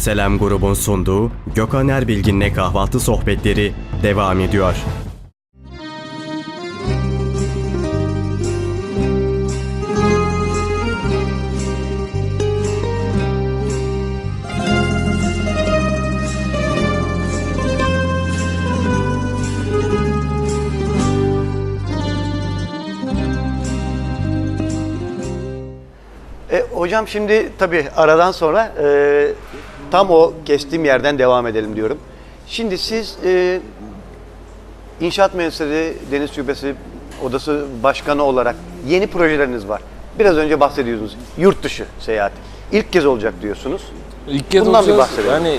Selam grubun sunduğu Gökhan Erbilgin'le kahvaltı sohbetleri devam ediyor. E, hocam şimdi tabii aradan sonra e, tam o kestiğim yerden devam edelim diyorum. Şimdi siz e, İnşaat Mühendisleri Deniz Şubesi Odası Başkanı olarak yeni projeleriniz var. Biraz önce bahsediyordunuz. Yurt dışı seyahat. İlk kez olacak diyorsunuz. İlk kez Bundan bir olacağız. bahsedelim. Yani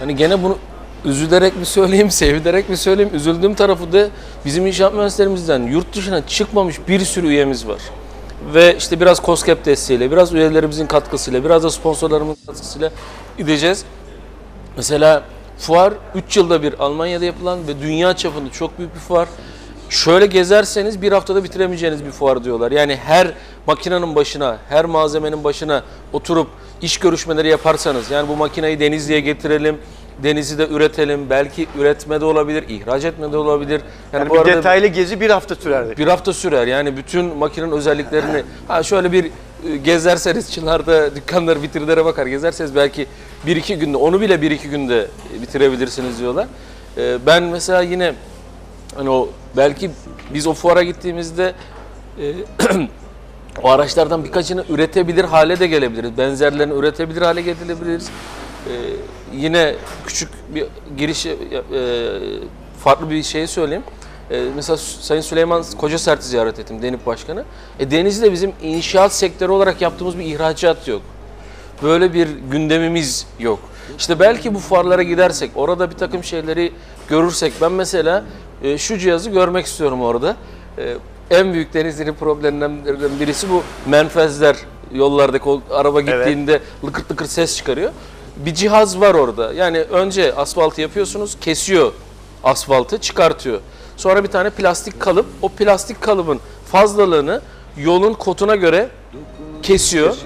hani gene bunu üzülerek mi söyleyeyim, sevinerek mi söyleyeyim? Üzüldüğüm tarafı da bizim inşaat mühendislerimizden yurt dışına çıkmamış bir sürü üyemiz var. Ve işte biraz COSGAP desteğiyle, biraz üyelerimizin katkısıyla, biraz da sponsorlarımızın katkısıyla gideceğiz. Mesela fuar 3 yılda bir Almanya'da yapılan ve dünya çapında çok büyük bir fuar. Şöyle gezerseniz bir haftada bitiremeyeceğiniz bir fuar diyorlar. Yani her makinenin başına, her malzemenin başına oturup iş görüşmeleri yaparsanız, yani bu makineyi Denizli'ye getirelim, Denizli'de üretelim, belki üretme de olabilir, ihraç etme de olabilir. Yani bu bir arada detaylı gezi bir hafta sürerdi. bir hafta sürer. Yani bütün makinenin özelliklerini ha şöyle bir e, gezerseniz Çınar'da dükkanları vitrinlere bakar gezerseniz belki bir iki günde onu bile bir iki günde e, bitirebilirsiniz diyorlar. E, Ben mesela yine hani o belki biz o fuara gittiğimizde o araçlardan birkaçını üretebilir hale de gelebiliriz. Benzerlerini üretebilir hale getirebiliriz. E, yine küçük bir giriş e, farklı bir şey söyleyeyim. E, mesela Sayın Süleyman Kocasert'i ziyaret ettim Denip Başkanı. E, Denizli'de bizim inşaat sektörü olarak yaptığımız bir ihracat yok. Böyle bir gündemimiz yok. İşte belki bu fuarlara gidersek, orada bir takım şeyleri görürsek, ben mesela e, şu cihazı görmek istiyorum orada. E, en büyük Denizli'nin problemlerinden birisi bu menfezler. Yollardaki o araba gittiğinde lıkır lıkır ses çıkarıyor. Bir cihaz var orada. Yani önce asfaltı yapıyorsunuz, kesiyor asfaltı, çıkartıyor. Sonra bir tane plastik kalıp, o plastik kalıbın fazlalığını yolun kotuna göre kesiyor.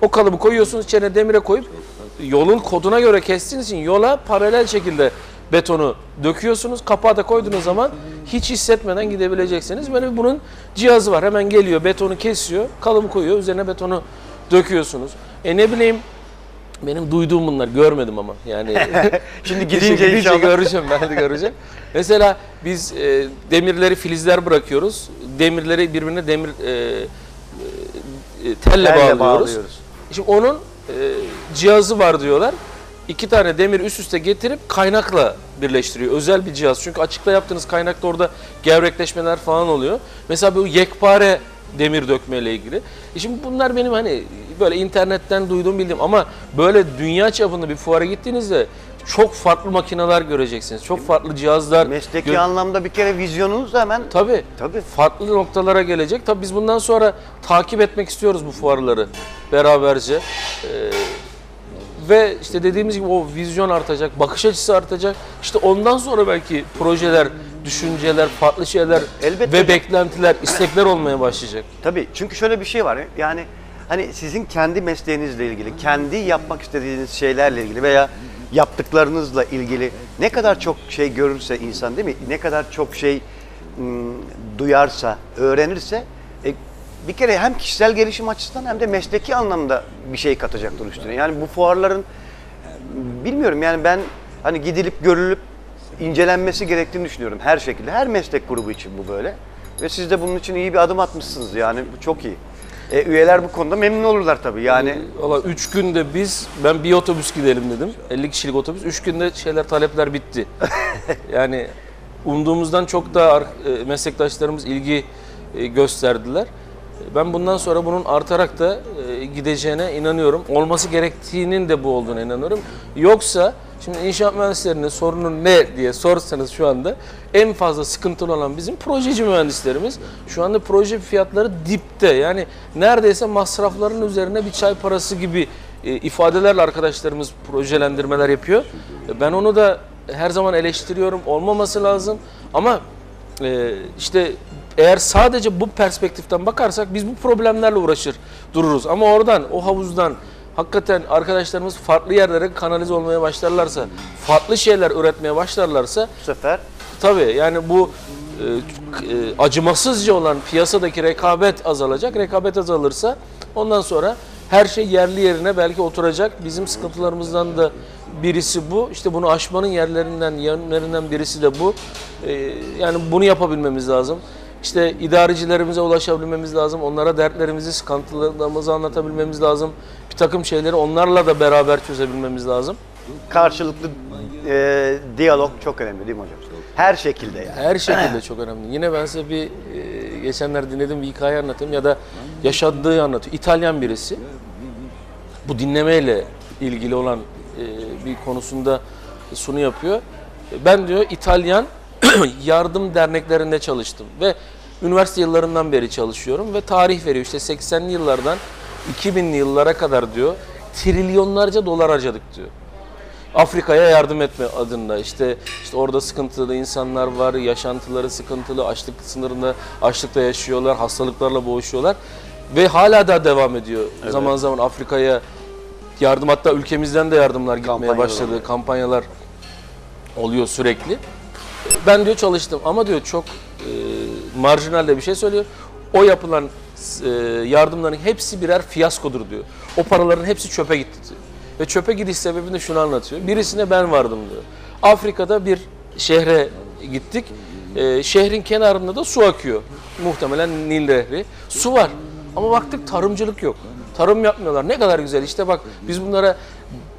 O kalıbı koyuyorsunuz içine demire koyup yolun koduna göre kestiğiniz için yola paralel şekilde betonu döküyorsunuz. Kapağı da koyduğunuz zaman hiç hissetmeden gidebileceksiniz. Böyle bunun cihazı var. Hemen geliyor betonu kesiyor, kalıbı koyuyor, üzerine betonu döküyorsunuz. E ne bileyim benim duyduğum bunlar görmedim ama yani Şimdi gidince inşallah. göreceğim ben de göreceğim. Mesela biz e, demirleri filizler bırakıyoruz. Demirleri birbirine demir e, e, telle, Telle bağlıyoruz. bağlıyoruz. Şimdi onun e, cihazı var diyorlar. İki tane demir üst üste getirip kaynakla birleştiriyor. Özel bir cihaz. Çünkü açıkta yaptığınız kaynakta orada gevrekleşmeler falan oluyor. Mesela bu yekpare demir dökme ile ilgili. E şimdi bunlar benim hani böyle internetten duyduğum bildiğim ama böyle dünya çapında bir fuara gittiğinizde çok farklı makineler göreceksiniz. Çok farklı cihazlar. Mesleki anlamda bir kere vizyonunuz hemen Tabii. Tabii. Farklı noktalara gelecek. Tabii biz bundan sonra takip etmek istiyoruz bu fuarları beraberce. Ee, ve işte dediğimiz gibi o vizyon artacak, bakış açısı artacak. İşte ondan sonra belki projeler, düşünceler, farklı şeyler Elbette ve beklentiler, istekler olmaya başlayacak. Tabii çünkü şöyle bir şey var. Yani hani sizin kendi mesleğinizle ilgili, kendi yapmak istediğiniz şeylerle ilgili veya yaptıklarınızla ilgili ne kadar çok şey görürse insan değil mi? Ne kadar çok şey ım, duyarsa, öğrenirse e, bir kere hem kişisel gelişim açısından hem de mesleki anlamda bir şey katacaktır üstüne. Yani bu fuarların bilmiyorum yani ben hani gidilip görülüp incelenmesi gerektiğini düşünüyorum her şekilde. Her meslek grubu için bu böyle. Ve siz de bunun için iyi bir adım atmışsınız yani bu çok iyi. E, üyeler bu konuda memnun olurlar tabii yani. Valla 3 günde biz, ben bir otobüs gidelim dedim. 50 kişilik otobüs. 3 günde şeyler, talepler bitti. yani umduğumuzdan çok daha ar- e, meslektaşlarımız ilgi e, gösterdiler. E, Ben bundan sonra bunun artarak da e, gideceğine inanıyorum. Olması gerektiğinin de bu olduğuna inanıyorum. Yoksa şimdi inşaat mühendislerinin sorunu ne diye sorsanız şu anda en fazla sıkıntılı olan bizim projeci mühendislerimiz. Şu anda proje fiyatları dipte. Yani neredeyse masrafların üzerine bir çay parası gibi e, ifadelerle arkadaşlarımız projelendirmeler yapıyor. E, Ben onu da her zaman eleştiriyorum. Olmaması lazım. Ama ee, işte eğer sadece bu perspektiften bakarsak biz bu problemlerle uğraşır dururuz. Ama oradan o havuzdan hakikaten arkadaşlarımız farklı yerlere kanalize olmaya başlarlarsa, farklı şeyler üretmeye başlarlarsa Bu sefer Tabii yani bu e, e, acımasızca olan piyasadaki rekabet azalacak. Rekabet azalırsa ondan sonra her şey yerli yerine belki oturacak. Bizim sıkıntılarımızdan da birisi bu. İşte bunu aşmanın yerlerinden, yönlerinden birisi de bu. E, yani bunu yapabilmemiz lazım. İşte idarecilerimize ulaşabilmemiz lazım. Onlara dertlerimizi, sıkıntılarımızı anlatabilmemiz lazım. Bir takım şeyleri onlarla da beraber çözebilmemiz lazım. karşılıklı e, diyalog çok önemli değil mi hocam? Her şekilde yani. Her şekilde çok önemli. Yine ben size bir e, geçenler dinlediğim bir hikaye anlatayım ya da yaşadığı anlatıyor. İtalyan birisi bu dinlemeyle ilgili olan e, bir konusunda sunu yapıyor. Ben diyor İtalyan yardım derneklerinde çalıştım ve üniversite yıllarından beri çalışıyorum ve tarih veriyor. İşte 80'li yıllardan 2000'li yıllara kadar diyor trilyonlarca dolar harcadık diyor. Afrika'ya yardım etme adında işte işte orada sıkıntılı insanlar var, yaşantıları sıkıntılı, açlık sınırında açlıkta yaşıyorlar, hastalıklarla boğuşuyorlar ve hala da devam ediyor. Zaman zaman Afrika'ya yardım hatta ülkemizden de yardımlar gitmeye Kampanyalar başladı, oluyor. kampanyalar oluyor sürekli. Ben diyor çalıştım ama diyor çok e, marjinal de bir şey söylüyor. O yapılan e, yardımların hepsi birer fiyaskodur diyor. O paraların hepsi çöpe gitti diyor. Ve çöpe gidiş sebebini de şunu anlatıyor. Birisine ben vardım diyor. Afrika'da bir şehre gittik. E, şehrin kenarında da su akıyor. Muhtemelen Nil Nehri. Su var. Ama baktık tarımcılık yok. Tarım yapmıyorlar. Ne kadar güzel. İşte bak biz bunlara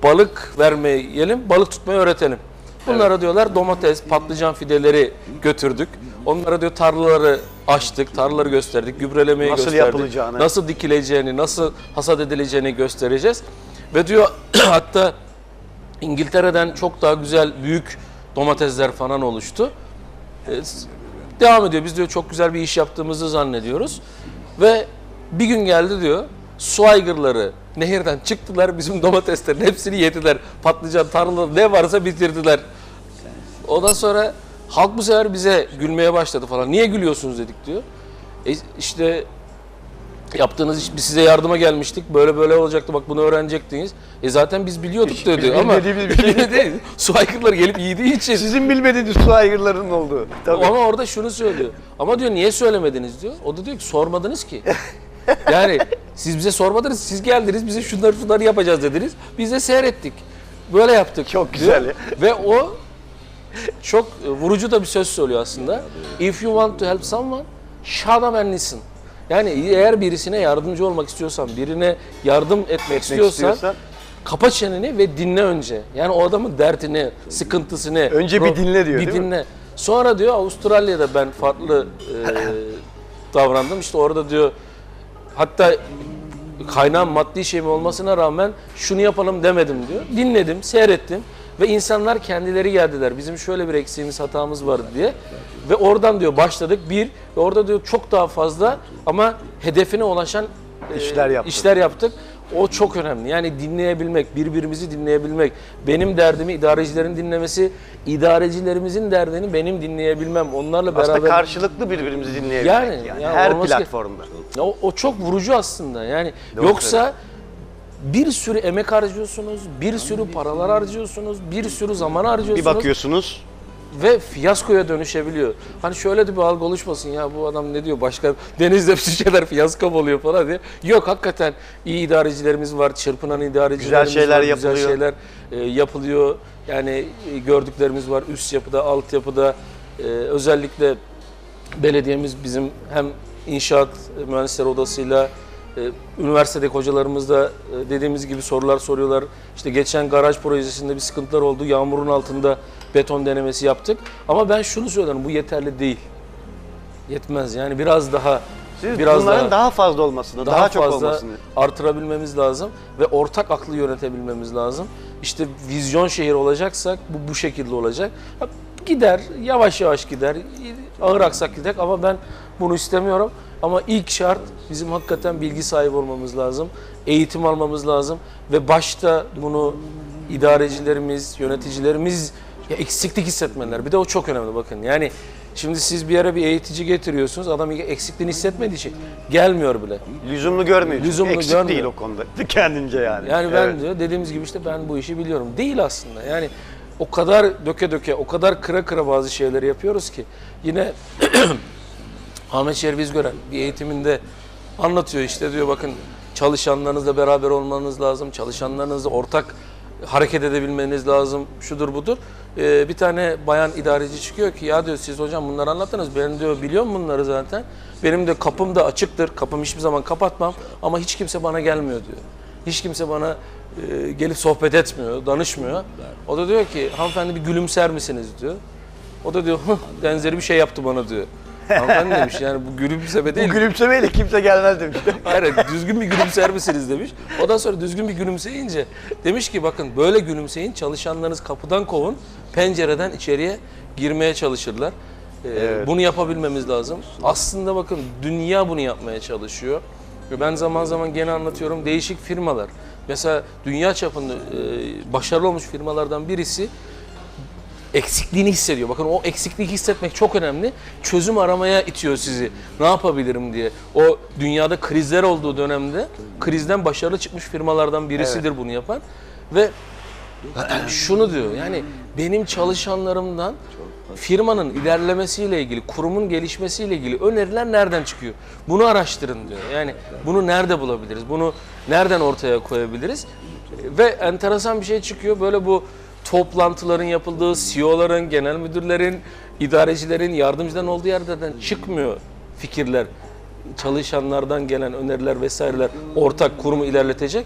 balık vermeyelim, balık tutmayı öğretelim. Bunlara diyorlar domates, patlıcan fideleri götürdük. Onlara diyor tarlaları açtık, tarlaları gösterdik, gübrelemeyi Nasıl gösterdik. yapılacağını. Nasıl dikileceğini, nasıl hasat edileceğini göstereceğiz. Ve diyor hatta İngiltere'den çok daha güzel büyük domatesler falan oluştu. E, devam ediyor. Biz diyor çok güzel bir iş yaptığımızı zannediyoruz. Ve bir gün geldi diyor. Su aygırları nehirden çıktılar. Bizim domateslerin hepsini yediler. Patlıcan, tarlaları ne varsa bitirdiler. Ondan sonra halk bu sefer bize gülmeye başladı falan. Niye gülüyorsunuz dedik diyor. E işte yaptığınız iş biz size yardıma gelmiştik. Böyle böyle olacaktı bak bunu öğrenecektiniz. E zaten biz biliyorduk Biz- dedi biz ama bilmediğimiz bir şey değil. Su aygırları gelip yediği için. Sizin bilmediğiniz su aygırlarının olduğu. Tabii. Ama orada şunu söylüyor. Ama diyor niye söylemediniz diyor. O da diyor ki sormadınız ki. Yani siz bize sormadınız. Siz geldiniz bize şunları şunları yapacağız dediniz. Biz de seyrettik. Böyle yaptık. Çok diyor. güzel. Ve o çok vurucu da bir söz söylüyor aslında. If you want to help someone, shut up and listen. Yani eğer birisine yardımcı olmak istiyorsan, birine yardım etmek istiyorsan, istiyorsan- kapa çeneni ve dinle önce. Yani o adamın derdini, sıkıntısını. Önce bir dinle diyor, Bir değil mi? dinle. Sonra diyor Avustralya'da ben farklı e, davrandım. İşte orada diyor hatta kaynağın maddi şeyim olmasına rağmen şunu yapalım demedim diyor. Dinledim, seyrettim ve insanlar kendileri geldiler. Bizim şöyle bir eksiğimiz, hatamız var diye. Ve oradan diyor başladık bir ve orada diyor çok daha fazla ama hedefine ulaşan e, İşler yaptık. işler yaptık. O çok önemli. Yani dinleyebilmek, birbirimizi dinleyebilmek. Benim derdimi idarecilerin dinlemesi, idarecilerimizin derdini benim dinleyebilmem. Onlarla beraber Aslında karşılıklı birbirimizi dinleyebilmek Yani, yani, ya her platformda. Ya O, o çok vurucu aslında. Yani Doğru yoksa bir sürü emek harcıyorsunuz, bir sürü paralar harcıyorsunuz, bir sürü zaman Bir harcıyorsunuz bakıyorsunuz ve fiyaskoya dönüşebiliyor. Hani şöyle de bir algı oluşmasın ya bu adam ne diyor başka denizde bir şeyler fiyasko oluyor falan diye. Yok hakikaten iyi idarecilerimiz var, çırpınan idarecilerimiz şeyler var, yapılıyor. güzel şeyler e, yapılıyor. Yani e, gördüklerimiz var üst yapıda, alt yapıda e, özellikle belediyemiz bizim hem inşaat mühendisleri odasıyla e, üniversitedeki hocalarımız da e, dediğimiz gibi sorular soruyorlar. İşte geçen garaj projesinde bir sıkıntılar oldu. Yağmurun altında beton denemesi yaptık. Ama ben şunu söylerim bu yeterli değil. Yetmez yani biraz daha siz biraz bunların daha, fazla olmasını, daha, çok fazla olmasını. artırabilmemiz lazım ve ortak aklı yönetebilmemiz lazım. İşte vizyon şehir olacaksak bu bu şekilde olacak. Gider, yavaş yavaş gider, ağır aksak gider ama ben bunu istemiyorum. Ama ilk şart bizim hakikaten bilgi sahibi olmamız lazım, eğitim almamız lazım ve başta bunu idarecilerimiz, yöneticilerimiz ya eksiklik hissetmeler. Bir de o çok önemli bakın. Yani Şimdi siz bir yere bir eğitici getiriyorsunuz. Adam eksikliğini hissetmediği için gelmiyor bile. Lüzumlu görmüyor. çünkü. Lüzumlu Eksik görmüyor. değil o konuda. Kendince yani. Yani ben Evet. diyor dediğimiz gibi işte ben bu işi biliyorum. Değil aslında. Yani o kadar döke döke, o kadar kıra kıra bazı şeyleri yapıyoruz ki yine Ahmet Şerviz Gören bir eğitiminde anlatıyor işte diyor bakın çalışanlarınızla beraber olmanız lazım. Çalışanlarınızla ortak hareket edebilmeniz lazım. Şudur budur. Ee, bir tane bayan idareci çıkıyor ki ya diyor siz hocam bunları anlattınız. Ben diyor biliyorum bunları zaten. Benim de kapım da açıktır. Kapımı hiçbir zaman kapatmam ama hiç kimse bana gelmiyor diyor. Hiç kimse bana e, gelip sohbet etmiyor, danışmıyor. O da diyor ki hanımefendi bir gülümser misiniz diyor. O da diyor benzeri bir şey yaptı bana diyor. Hanımefendi demiş yani bu gülümseme değil. Bu gülümsemeyle kimse gelmez demiş. Hayır düzgün bir gülümser misiniz demiş. Ondan sonra düzgün bir gülümseyince demiş ki bakın böyle gülümseyin çalışanlarınız kapıdan kovun pencereden içeriye girmeye çalışırlar. Ee, Bunu yapabilmemiz lazım. Aslında bakın dünya bunu yapmaya çalışıyor. Ben zaman zaman gene anlatıyorum değişik firmalar. Mesela dünya çapında e, başarılı olmuş firmalardan birisi eksikliğini hissediyor. Bakın o eksikliği hissetmek çok önemli. Çözüm aramaya itiyor sizi. Ne yapabilirim diye. O dünyada krizler olduğu dönemde krizden başarılı çıkmış firmalardan birisidir bunu yapan. Ve şunu diyor yani benim çalışanlarımdan firmanın ilerlemesiyle ilgili, kurumun gelişmesiyle ilgili öneriler nereden çıkıyor? Bunu araştırın diyor. Yani bunu nerede bulabiliriz? Bunu nereden ortaya koyabiliriz? Ve enteresan bir şey çıkıyor. Böyle bu toplantıların yapıldığı, CEO'ların, genel müdürlerin, idarecilerin, yardımcıların olduğu yerlerden çıkmıyor fikirler. Çalışanlardan gelen öneriler vesaireler ortak kurumu ilerletecek.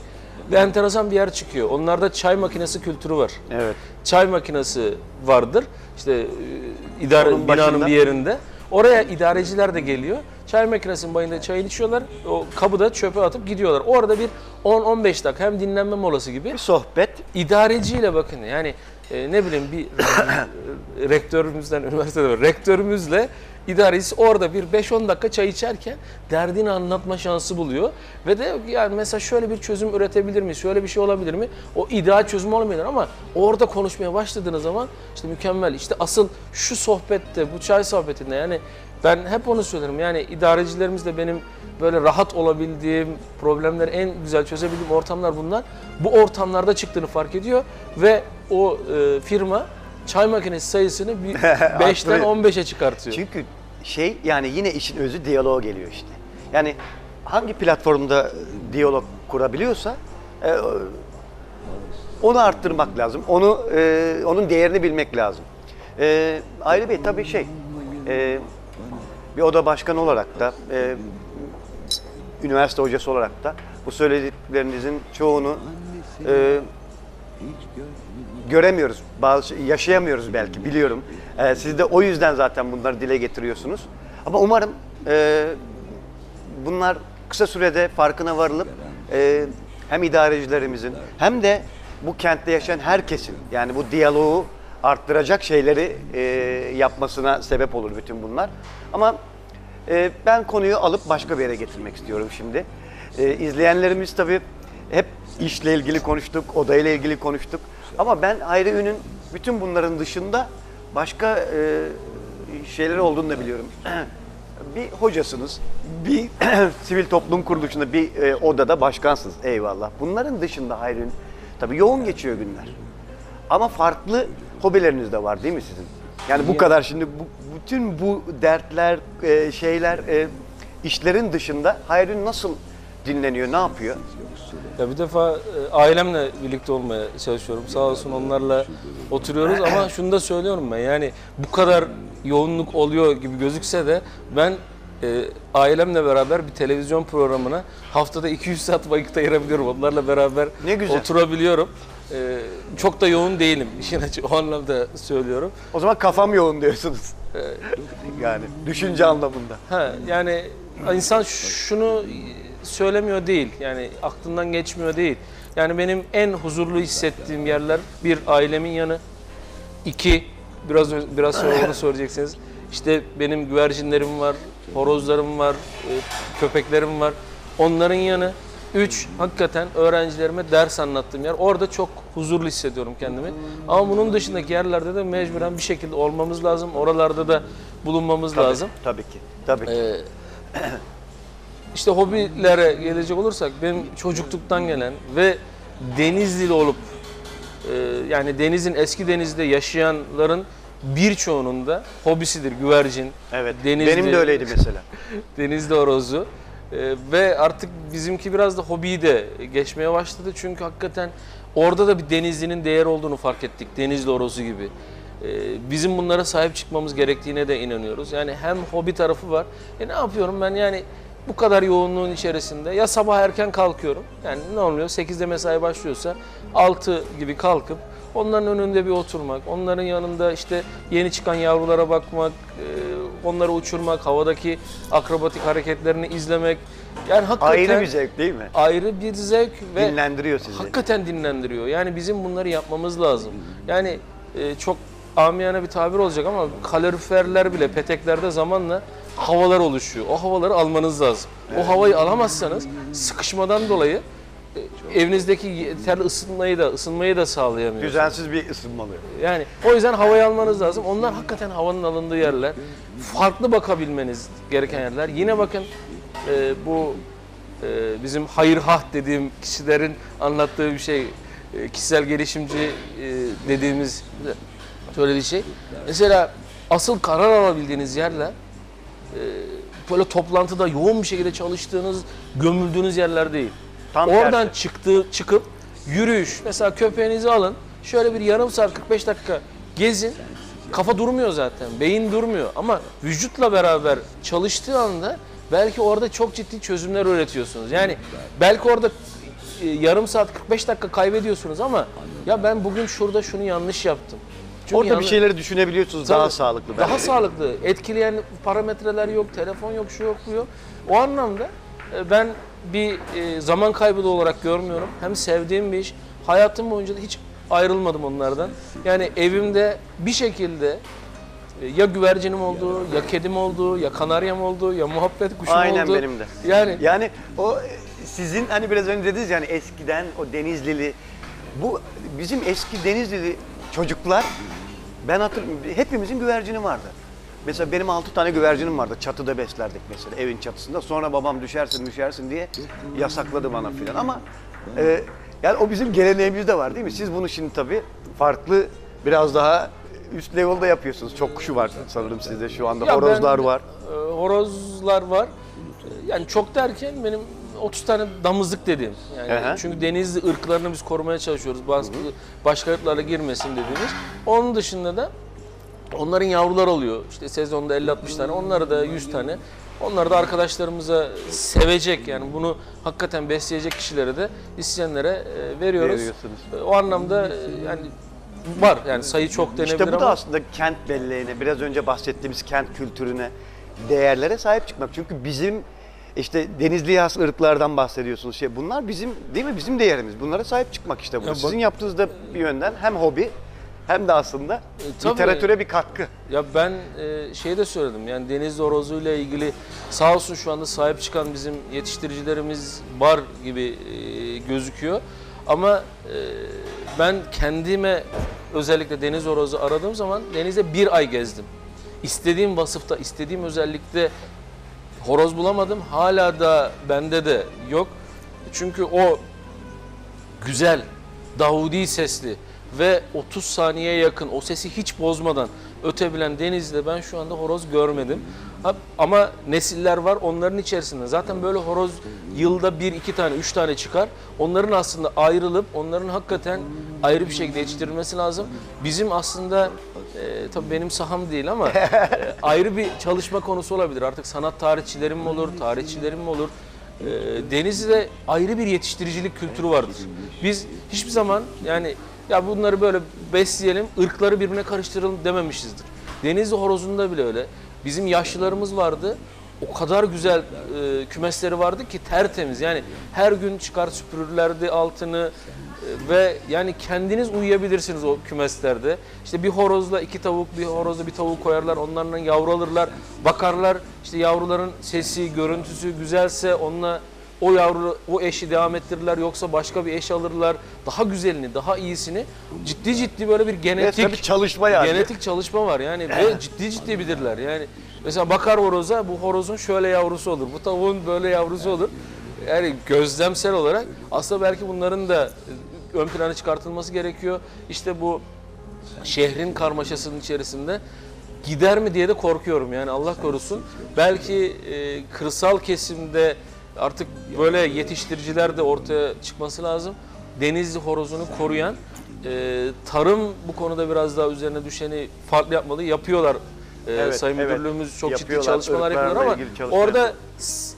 Ve enteresan bir yer çıkıyor. Onlarda çay makinesi kültürü var. Evet. Çay makinesi vardır. İşte e, idare Onun binanın başında. bir yerinde. Oraya idareciler de geliyor. Çay makinesinin bayında çayını içiyorlar. O kabı da çöpe atıp gidiyorlar. Orada bir 10-15 dakika hem dinlenme molası gibi Bir sohbet. idareciyle bakın yani e, ne bileyim bir rektörümüzden üniversitede rektörümüzle idarecisi orada bir 5-10 dakika çay içerken derdini anlatma şansı buluyor ve de yani mesela şöyle bir çözüm üretebilir mi? Şöyle bir şey olabilir mi? O ideal çözüm olmayabilir ama orada konuşmaya başladığınız zaman işte mükemmel. İşte asıl şu sohbette, bu çay sohbetinde yani ben hep onu söylerim. Yani idarecilerimizle benim böyle rahat olabildiğim, problemleri en güzel çözebildiğim ortamlar bunlar. Bu ortamlarda çıktığını fark ediyor ve o e, firma çay makinesi sayısını bir 5'ten Arttırıyor. 15'e çıkartıyor. Çünkü şey yani yine işin özü diyaloğa geliyor işte. Yani hangi platformda diyalog kurabiliyorsa e, onu arttırmak lazım. Onu e, onun değerini bilmek lazım. E, Ayrı Bey tabii şey e, bir oda başkanı olarak da e, üniversite hocası olarak da bu söylediklerinizin çoğunu e, göremiyoruz. Bazı şey- yaşayamıyoruz belki biliyorum. Ee, siz de o yüzden zaten bunları dile getiriyorsunuz. Ama umarım e, bunlar kısa sürede farkına varılıp e, hem idarecilerimizin hem de bu kentte yaşayan herkesin yani bu diyaloğu arttıracak şeyleri e, yapmasına sebep olur bütün bunlar. Ama e, ben konuyu alıp başka bir yere getirmek istiyorum şimdi. E, izleyenlerimiz tabii hep işle ilgili konuştuk, odayla ilgili konuştuk. Ama ben Hayri Ün'ün bütün bunların dışında başka e, şeyler olduğunu da biliyorum. bir hocasınız, bir sivil toplum kuruluşunda bir e, odada başkansınız. Eyvallah. Bunların dışında Hayri Ün, tabii yoğun geçiyor günler. Ama farklı hobileriniz de var değil mi sizin? Yani bu kadar şimdi bu, bütün bu dertler, e, şeyler, e, işlerin dışında Hayri nasıl dinleniyor, ne yapıyor? Ya bir defa e, ailemle birlikte olmaya çalışıyorum. Sağ olsun onlarla oturuyoruz ama şunu da söylüyorum ben yani bu kadar yoğunluk oluyor gibi gözükse de ben e, ailemle beraber bir televizyon programına haftada 200 saat vakit ayırabiliyorum. Onlarla beraber Ne güzel. oturabiliyorum. E, çok da yoğun değilim işin açığı o anlamda söylüyorum. O zaman kafam yoğun diyorsunuz. yani düşünce anlamında. Ha yani insan şunu söylemiyor değil. Yani aklından geçmiyor değil. Yani benim en huzurlu hissettiğim yerler bir ailemin yanı. iki biraz biraz sonra onu soracaksınız. İşte benim güvercinlerim var, horozlarım var, e, köpeklerim var. Onların yanı. Üç, hakikaten öğrencilerime ders anlattığım yer. Orada çok huzurlu hissediyorum kendimi. Ama bunun dışındaki yerlerde de mecburen bir şekilde olmamız lazım. Oralarda da bulunmamız Tabii, lazım. Tabii ki. Tabii ki. Ee, işte hobilere gelecek olursak benim çocukluktan gelen ve Denizlili olup e, yani denizin eski denizde yaşayanların birçoğunun da hobisidir güvercin. evet. Denizli, Benim de öyleydi mesela. Denizli horozu. E, ve artık bizimki biraz da hobiyi de geçmeye başladı. Çünkü hakikaten orada da bir denizlinin değer olduğunu fark ettik. Denizli horozu gibi. E, bizim bunlara sahip çıkmamız gerektiğine de inanıyoruz. Yani hem hobi tarafı var. E ne yapıyorum ben yani bu kadar yoğunluğun içerisinde ya sabah erken kalkıyorum. Yani ne oluyor? 8'de mesai başlıyorsa 6 gibi kalkıp onların önünde bir oturmak, onların yanında işte yeni çıkan yavrulara bakmak, e, onları uçurmak, havadaki akrobatik hareketlerini izlemek. Yani hakikaten Ayrı bir zevk değil mi? ayrı bir zevk ve Dinlendiriyor sizi. hakikaten dinlendiriyor. Yani bizim bunları yapmamız lazım. Yani e, çok amiyane bir tabir olacak ama kaloriferler bile peteklerde zamanla havalar oluşuyor. O havaları almanız lazım. O havayı alamazsanız sıkışmadan dolayı e, evinizdeki yeterli ısınmayı da ısınmayı da sağlayamıyorsunuz. Düzensiz bir ısınma oluyor. Yani o yüzden havayı almanız lazım. Onlar hakikaten havanın alındığı yerler. Farklı bakabilmeniz gereken yerler. Yine bakın e, bu e, bizim hayır hah dediğim kişilerin anlattığı bir şey. E, kişisel gelişimci e, dediğimiz söylediği şey. Mesela asıl karar alabildiğiniz yerler böyle toplantıda yoğun bir şekilde çalıştığınız, gömüldüğünüz yerler değil. Tam Oradan tersi. çıktı, çıkıp yürüyüş. Mesela köpeğinizi alın. Şöyle bir yarım saat 45 dakika gezin. Kafa durmuyor zaten. Beyin durmuyor. Ama vücutla beraber çalıştığı anda belki orada çok ciddi çözümler üretiyorsunuz. Yani belki orada e, yarım saat 45 dakika kaybediyorsunuz ama ya ben bugün şurada şunu yanlış yaptım. Çünkü Orada bir yanlış- şeyleri düşünebiliyorsunuz daha sağlıklı. Daha belki. sağlıklı. Etkileyen parametreler yok, telefon yok, şu yok, bu yok. O anlamda e, ben bir e, zaman kaybı da olarak görmüyorum. Hem sevdiğim bir iş. Hayatım boyunca da hiç ayrılmadım onlardan. Yani evimde bir şekilde e, ya güvercinim oldu, ya kedim oldu, ya kanaryam oldu, ya muhabbet kuşum Aynen oldu. benim de. Yani Yani o sizin hani biraz önce dediniz yani eskiden o Denizlili bu bizim eski Denizlili çocuklar ben hatırlıyorum hepimizin güvercini vardı. Mesela benim altı tane güvercinim vardı. Çatıda beslerdik mesela evin çatısında. Sonra babam düşersin düşersin diye yasakladı bana filan ama e, yani o bizim geleneğimizde var değil mi? Siz bunu şimdi tabii farklı biraz daha üst level'da yapıyorsunuz. Çok kuşu var sanırım sizde şu anda. Ya Horozlar ben, var. e, horozlar var. Yani çok derken benim 30 tane damızlık dediğim. Yani Aha. çünkü denizli ırklarını biz korumaya çalışıyoruz. Bazı başka ırklarla girmesin dediğimiz. Onun dışında da onların yavrular oluyor. İşte sezonda 50-60 tane, onları da 100 tane. Onları da arkadaşlarımıza sevecek yani bunu hakikaten besleyecek kişilere de isteyenlere veriyoruz. E, O anlamda e, yani var yani sayı çok denebilir İşte bu da ama aslında kent belleğine, biraz önce bahsettiğimiz kent kültürüne, değerlere sahip çıkmak. Çünkü bizim işte denizli has ırklardan bahsediyorsunuz. Şey, bunlar bizim değil mi? Bizim değerimiz. Bunlara sahip çıkmak işte bu. Ya bak- Sizin yaptığınız da bir yönden hem hobi hem de aslında tabii. literatüre bir katkı. Ya ben e, şey de söyledim yani deniz horozuyla ilgili sağ olsun şu anda sahip çıkan bizim yetiştiricilerimiz var gibi e, gözüküyor. Ama e, ben kendime özellikle deniz horozu aradığım zaman denizde bir ay gezdim. İstediğim vasıfta, istediğim özellikte horoz bulamadım. Hala da bende de yok. Çünkü o güzel, Davudi sesli ve 30 saniyeye yakın o sesi hiç bozmadan ötebilen denizde ben şu anda horoz görmedim. Ama nesiller var onların içerisinde. Zaten böyle horoz yılda bir, iki tane, üç tane çıkar. Onların aslında ayrılıp onların hakikaten ayrı bir şekilde yetiştirilmesi lazım. Bizim aslında e, tabii benim saham değil ama e, ayrı bir çalışma konusu olabilir. Artık sanat tarihçilerim mi olur, tarihçilerim mi olur? E, Denizli'de ayrı bir yetiştiricilik kültürü vardır. Biz hiçbir zaman yani ya bunları böyle besleyelim, ırkları birbirine karıştıralım dememişizdir. Denizli horozunda bile öyle. Bizim yaşlılarımız vardı. O kadar güzel e, kümesleri vardı ki tertemiz. Yani her gün çıkar süpürürlerdi altını e, ve yani kendiniz uyuyabilirsiniz o kümeslerde. İşte bir horozla iki tavuk, bir horozla bir tavuk koyarlar. Onlarla yavru alırlar. Bakarlar işte yavruların sesi, görüntüsü güzelse onunla o yavru o eşi devam ettirirler yoksa başka bir eş alırlar. Daha güzelini, daha iyisini ciddi ciddi böyle bir genetik tabii çalışma yani. genetik çalışma var. Yani ve ciddi ciddi bilirler. Yani mesela bakar horoza bu horozun şöyle yavrusu olur. Bu tavuğun böyle yavrusu olur. Yani gözlemsel olarak aslında belki bunların da e, ön plana çıkartılması gerekiyor. İşte bu şehrin karmaşasının içerisinde gider mi diye de korkuyorum. Yani Allah korusun. Belki e, kırsal kesimde artık böyle yetiştiriciler de ortaya çıkması lazım. Denizli horozunu koruyan e, tarım bu konuda biraz daha üzerine düşeni farklı yapmalı. Yapıyorlar. E, Evet, Sayın evet. Müdürlüğümüz çok ciddi Yapıyorlar, çalışmalar ırklarla yapıyorlar ama orada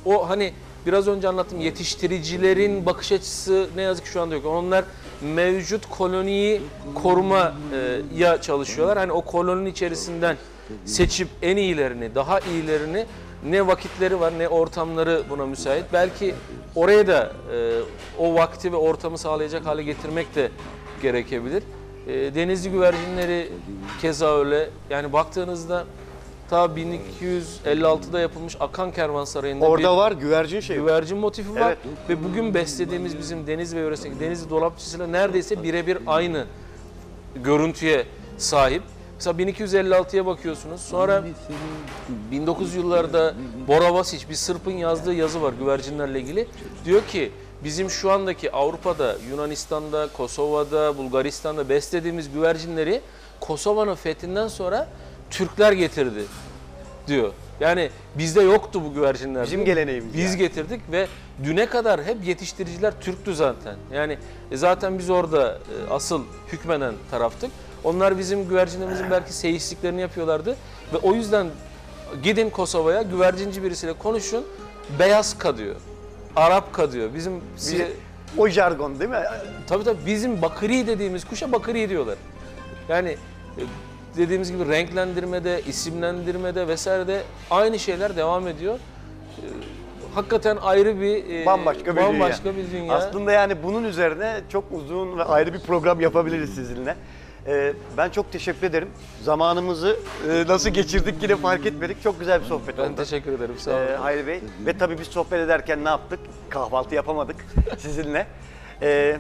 o hani biraz önce anlattım yetiştiricilerin bakış açısı ne yazık ki şu anda yok. Onlar mevcut koloniyi korumaya çalışıyorlar. Hani o koloninin içerisinden seçip en iyilerini, daha iyilerini ne vakitleri var ne ortamları buna müsait. Belki oraya da e, o vakti ve ortamı sağlayacak hale getirmek de gerekebilir. E, denizli güvercinleri keza öyle. Yani baktığınızda ta 1256'da yapılmış Akan Kervansarayı'nda bir Orada var güvercin şey. güvercin motifi var Evet. ve bugün beslediğimiz bizim deniz ve yöresindeki denizli dolapçısıyla neredeyse birebir aynı görüntüye sahip. Mesela 1256'ya bakıyorsunuz. Sonra 1900 yıllarda Bora Vasic bir Sırp'ın yazdığı yazı var güvercinlerle ilgili. Diyor ki bizim şu andaki Avrupa'da, Yunanistan'da, Kosova'da, Bulgaristan'da beslediğimiz güvercinleri Kosova'nın fethinden sonra Türkler getirdi diyor. Yani bizde yoktu bu güvercinler. Bizim geleneğimiz Biz yani. getirdik ve düne kadar hep yetiştiriciler Türktü zaten. Yani e, zaten biz orada e, asıl hükmeden taraftık. Onlar bizim güvercinlerimizin belki seyisliklerini yapıyorlardı ve o yüzden gidin Kosova'ya güvercinci birisiyle konuşun. Beyaz ka diyor. Arap ka diyor. Bizim Bize- o jargon değil mi? Tabii tabii bizim bakıri dediğimiz kuşa bakıri diyorlar. Yani e, dediğimiz gibi renklendirmede, isimlendirmede vesairede aynı şeyler devam ediyor. E, Hakikaten ayrı bir e, Bambaşka bir bambaşka dünya. bir dünya. Aslında yani bunun üzerine çok uzun ve ayrı bir program yapabiliriz sizinle. Ee, ben çok teşekkür ederim. Zamanımızı e, nasıl geçirdik yine fark etmedik. Çok güzel bir sohbet ben oldu. teşekkür ederim. Sağ olun. Ee, Hayri Bey. Ve tabii biz sohbet ederken ne yaptık? Kahvaltı yapamadık sizinle. Ee,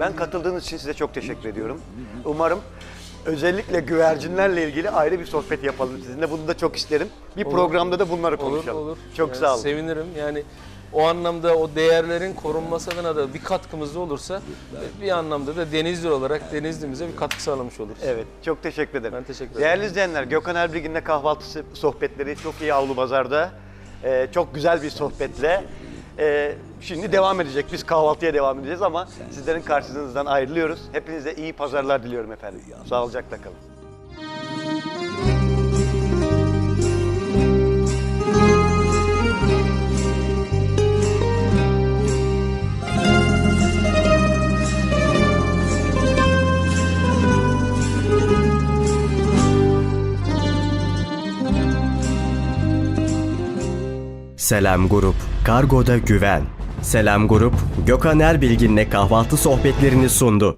ben katıldığınız için size çok teşekkür ediyorum. Umarım özellikle güvercinlerle ilgili ayrı bir sohbet yapalım sizinle. Bunu da çok isterim. Bir programda da bunları olur konuşalım. olur. Çok Yani sağ olun. Sevinirim. Yani o anlamda o değerlerin korunması adına da bir katkımız olursa bir anlamda da Denizli olarak Denizli'mize bir katkı sağlamış oluruz. Evet, çok teşekkür ederim. Ben teşekkür ederim. Değerli izleyenler, Gökhan Erbilgin'le kahvaltı sohbetleri çok iyi Avlu Bazar'da. Ee, çok güzel bir sohbetle. Ee, şimdi devam edecek. Biz kahvaltıya devam edeceğiz ama sizlerin karşınızdan ayrılıyoruz. Hepinize iyi pazarlar diliyorum efendim. Sağlıcakla kalın. Selam Grup, Kargoda Güven. Selam Grup, Gökhan Erbilgin'le kahvaltı sohbetlerini sundu.